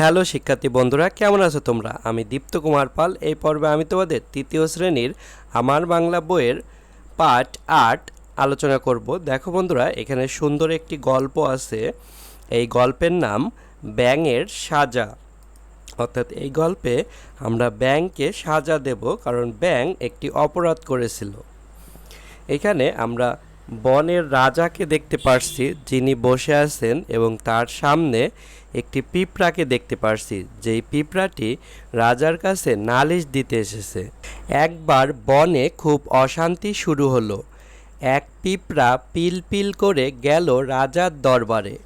Hello শিক্ষার্থী বন্ধুরা, কেমন আছো তোমরা? আমি দীপ্ত কুমার পাল। এই পর্বে আমি তোমাদের তৃতীয় শ্রেণির আমার বাংলা বইয়ের পার্ট আট আলোচনা করব। দেখো বন্ধুরা, এখানে সুন্দর একটি গল্প আছে। এই গল্পের নাম ব্যাঙের সাজা। অর্থাৎ এই গল্পে আমরা ব্যাংকে সাজা দেব, কারণ ব্যাং একটি অপরাধ করেছিল। এখানে আমরা বনের রাজাকে দেখতে পারছি, যিনি বসে আছেন এবং তার সামনে একটি পিঁপড়াকে দেখতে পারছি, যেই পিঁপড়াটি রাজার কাছে নালিশ দিতে এসেছে। একবার বনে খুব অশান্তি শুরু হলো। এক পিঁপড়া পিল পিল করে গেল রাজার দরবারে।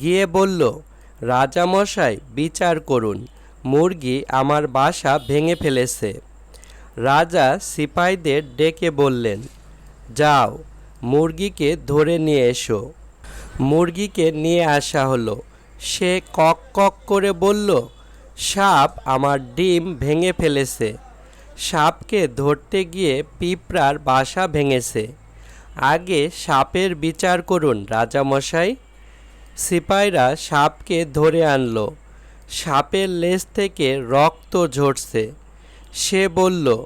গিয়ে বলল, রাজামশাই, বিচার করুন। মুরগি আমার বাসা ভেঙে ফেলেছে। রাজা সিপাহীদের ডেকে বললেন, যাও। মুরগিকে ধরে নিয়ে এসো। মুরগিকে নিয়ে আসা হলো। সে কক কক করে বলল, সাপ আমার ডিম ভেঙে ফেলেছে। সাপকে ধরতে গিয়ে পিঁপড়ার বাসা ভেঙেছে। আগে সাপের বিচার করুন, রাজামশাই। সিপাইরা সাপকে ধরে আনলো। সাপের লেজ থেকে রক্ত ঝরছে। সে বলল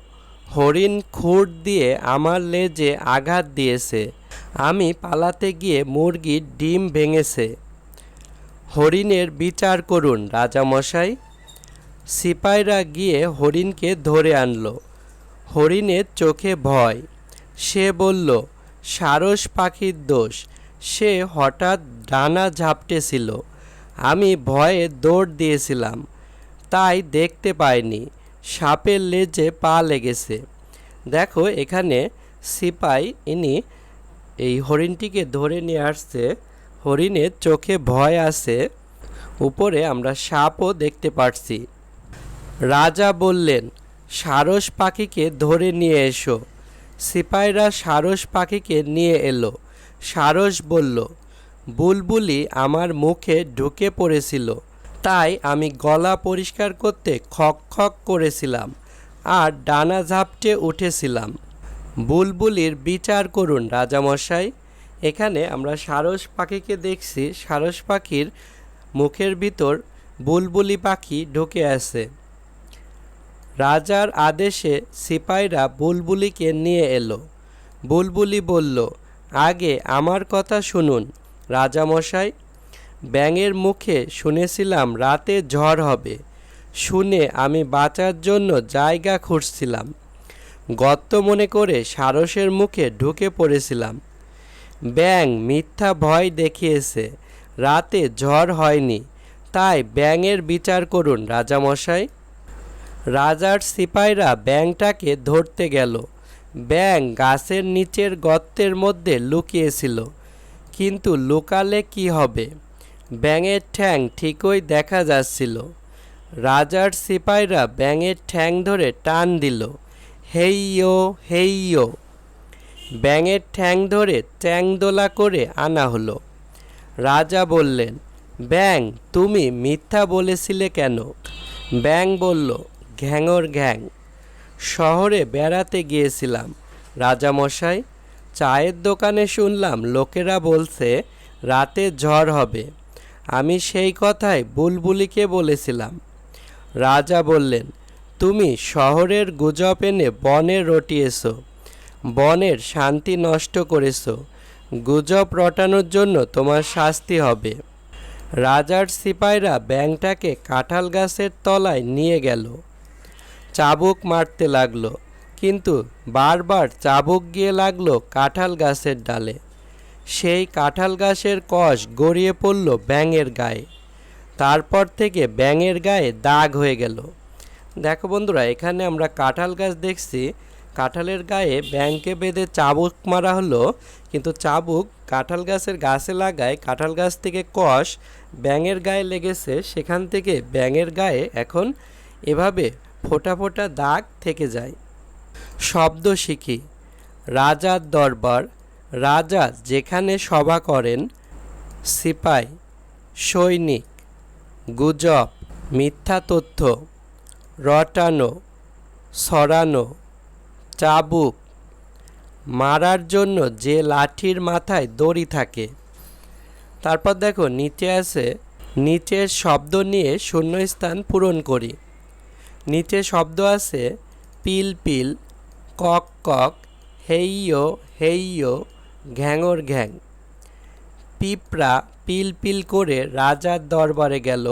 হরিণ খুঁট দিয়ে আমার লেজে আঘাত দিয়েছে। আমি পালাতে গিয়ে মুরগির ডিম ভেঙেছে। হরিণের বিচার করুন, রাজামশাই। সিপাইরা গিয়ে হরিণকে ধরে আনলো। হরিণের চোখে ভয়। সে বলল, সারস পাখির দোষ। সে হঠাৎ ডানা ঝাপটেছিল। আমি ভয়ে দৌড় দিয়েছিলাম। তাই দেখতে পাইনি। সাপের লেজে পা লেগেছে। দেখো, এখানে সিপাই, ইনি এই হরিণটিকে ধরে নিয়ে আসছে। হরিণের চোখে ভয় আছে। উপরে আমরা সাপও দেখতে পারছি। রাজা বললেন, সারস পাখিকে ধরে নিয়ে এসো। সিপাইরা সারস পাখিকে নিয়ে এলো। সারস বলল, বুলবুলি আমার মুখে ঢুকে পড়েছিল। তাই আমি গলা পরিষ্কার করতে খক খক করেছিলাম আর ডানা ঝাপটে উঠেছিলাম। বুলবুলির বিচার করুন, রাজামশাই। এখানে আমরা সারস পাখিকে দেখছি। সারস পাখির মুখের ভিতর বুলবুলি পাখি ঢুকে আছে। রাজার আদেশে সিপাইরা বুলবুলিকে নিয়ে এলো। বুলবুলি বলল, আগে আমার কথা শুনুন, রাজামশাই। ব্যাঙের মুখে শুনেছিলাম রাতে ঝড় হবে। শুনে আমি বাঁচার জন্য জায়গা খুঁজছিলাম। গর্ত মনে করে সারসের মুখে ঢুকে পড়েছিলাম। ব্যাং মিথ্যা ভয় দেখিয়েছে, রাতে ঝড় হয়নি। তাই ব্যাঙের বিচার করুন, রাজামশাই। রাজার সিপাইরা ব্যাংটাকে ধরতে গেল। ব্যাং গাছের নিচের গর্তের মধ্যে লুকিয়েছিল। কিন্তু লুকালে কি হবে? ব্যাঙের ঠ্যাং ঠিকই দেখা যাচ্ছিল। রাজার সিপাইরা ব্যাঙের ঠ্যাং ধরে টান দিল। হেইয়ো হেইয়ো। ব্যাঙের ঠ্যাং ধরে চ্যাংদোলা করে আনা হলো। রাজা বললেন ব্যাং তুমি মিথ্যা বলেছিলে কেন? ব্যাং বলল, ঘ্যাঙর ঘ্যাং। শহরে বেড়াতে গিয়েছিলাম। রাজামশাই, চায়ের দোকানে শুনলাম লোকেরা বলছে রাতে ঝড় হবে। আমি সেই কথাই বুলবুলিকে বলেছিলাম। রাজা বললেন, তুমি শহরের গুজব এনে বনে রটিয়েছো, বনের শান্তি নষ্ট করেছ। গুজব রটানোর জন্য তোমার শাস্তি হবে। রাজার সিপাইরা ব্যাংটাকে কাঁঠাল গাছের তলায় নিয়ে গেল। চাবুক মারতে লাগল, কিন্তু বারবার চাবুক গিয়ে লাগল কাঁঠাল গাছের ডালে। সেই কাঁঠাল গাছের কষ গড়িয়ে পড়ল ব্যাঙের গায়ে। তারপর থেকে ব্যাঙের গায়ে দাগ হয়ে গেল। দেখো বন্ধুরা, এখানে আমরা কাঁঠাল গাছ দেখছি। কাঁঠালের গায়ে ব্যাংকে বেঁধে চাবুক মারা হলো, কিন্তু চাবুক কাঁঠাল গাছের গাছে লাগায় কাঁঠাল গাছ থেকে কষ ব্যাঙের গায়ে লেগেছে, সেখান থেকে ব্যাঙের গায়ে এখন এভাবে ফোটা ফোটা দাগ থেকে যায়। শব্দ শিখি। রাজার দরবার রাজা যেখানে সভা করেন, সিপাই, সৈনিক, গুজব, মিথ্যা তথ্য, রটানো, সরানো, চাবুক, মারার জন্য যে লাঠির মাথায় দড়ি থাকে। তারপর দেখো, নিচে আছে, নিচের শব্দ নিয়ে শূন্যস্থান পূরণ করি। নিচে শব্দ আছে, পিল পিল, কক কক, হেইয়ো হেইয়ো ঘ্যাঙর ঘ্যাং পিঁপড়া পিল পিল করে রাজার দরবারে গেল।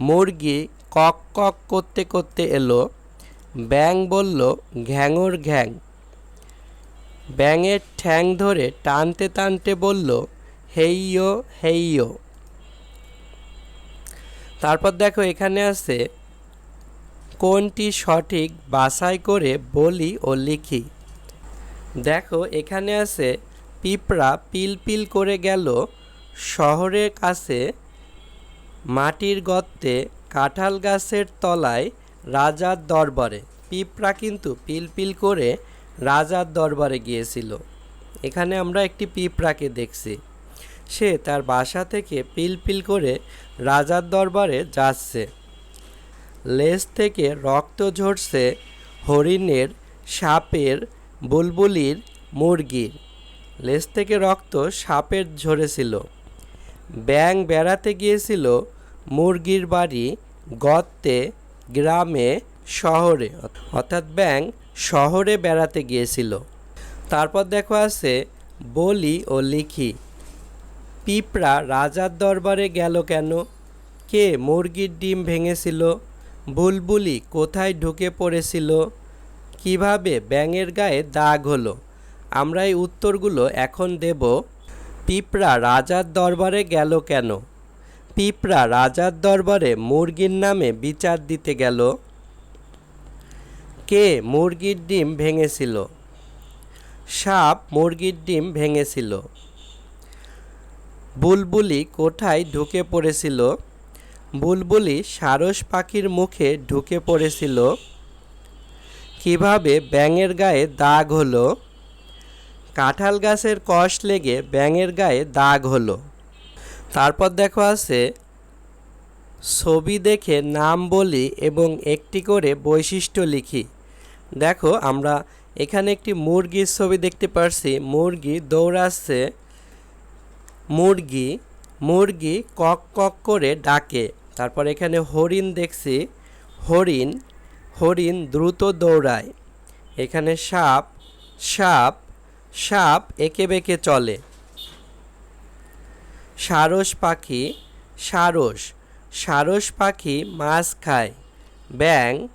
মুরগি কক কক করতে করতে এলো। ব্যাং বলল ঘ্যাঙর ঘ্যাং ব্যাঙের ঠ্যাং ধরে টানতে টানতে বলল, হেইয়ো হেইয়ো। তারপর দেখো এখানে আছে, কোনটি সঠিক বাছাই করে বলি ও লিখি। দেখো এখানে আছে পিঁপড়া পিল পিল করে গেল শহরের কাছে। মাটির গর্তে কাঁঠাল গাছের তলায় রাজার দরবারে। পিঁপড়া কিন্তু পিল পিল করে রাজার দরবারে গিয়েছিল। এখানে আমরা একটি পিঁপড়াকে দেখছি। সে তার বাসা থেকে পিল পিল করে রাজার দরবারে যাচ্ছে। লেজ থেকে রক্ত ঝরছে হরিণের, সাপের, বুলবুলির মুরগির। লেজ থেকে রক্ত সাপের ঝরেছিল ব্যাং বেড়াতে গিয়েছিল মুরগির বাড়ি, গর্তে, গ্রামে, শহরে। অর্থাৎ ব্যাং শহরে বেড়াতে গিয়েছিল। তারপর দেখো আছে বলি ও লিখি। পিঁপড়া রাজার দরবারে গেল কেন? কে মুরগির ডিম ভেঙেছিল? বুলবুলি কোথায় ঢুকে পড়েছিল? কীভাবে ব্যাঙের গায়ে দাগ হলো? আমরা এই উত্তরগুলো এখন দেব, পিঁপড়া রাজার দরবারে গেল কেন? পিঁপড়া রাজার দরবারে মুরগির নামে বিচার দিতে গেল। কে মুরগির ডিম ভেঙেছিল? সাপ মুরগির ডিম ভেঙেছিল। বুলবুলি কোথায় ঢুকে পড়েছিল? বুলবুলি সারস পাখির মুখে ঢুকে পড়েছিল। কীভাবে ব্যাঙের গায়ে দাগ হলো? কাঁঠাল গাছের কষ লেগে ব্যাঙের গায়ে দাগ হলো। তারপর দেখো আছে, ছবি দেখে নাম বলি এবং একটি করে বৈশিষ্ট্য লিখি। দেখো, আমরা এখানে একটি মুরগির ছবি দেখতে পারছি। মুরগি দৌড়াচ্ছে, মুরগি মুরগি কক কক করে ডাকে। তারপর এখানে হরিণ দেখছি, হরিণ হরিণ দ্রুত দৌড়ায়। এখানে সাপ সাপ সাপ এঁকে বেঁকে চলে। সারস পাখি, সারস। সারস পাখি মাছ খায়। ব্যাং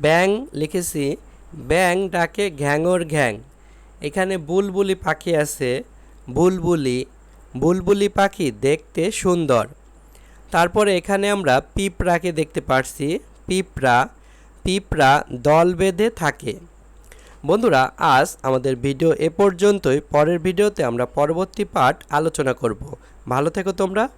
ব্যাং লিখেছি ব্যাং ডাকে ঘ্যাঙর ঘ্যাং। এখানে বুলবুলি পাখি আছে, বুলবুলি। বুলবুলি পাখি দেখতে সুন্দর। তারপরে এখানে আমরা পিঁপড়াকে দেখতে পারছি। পিঁপড়া পিঁপড়া দল বেঁধে থাকে। বন্ধুরা, আজ আমাদের ভিডিও এ পর্যন্তই। পরের ভিডিওতে আমরা পরবর্তী পাঠ আলোচনা করব। ভালো থেকো তোমরা।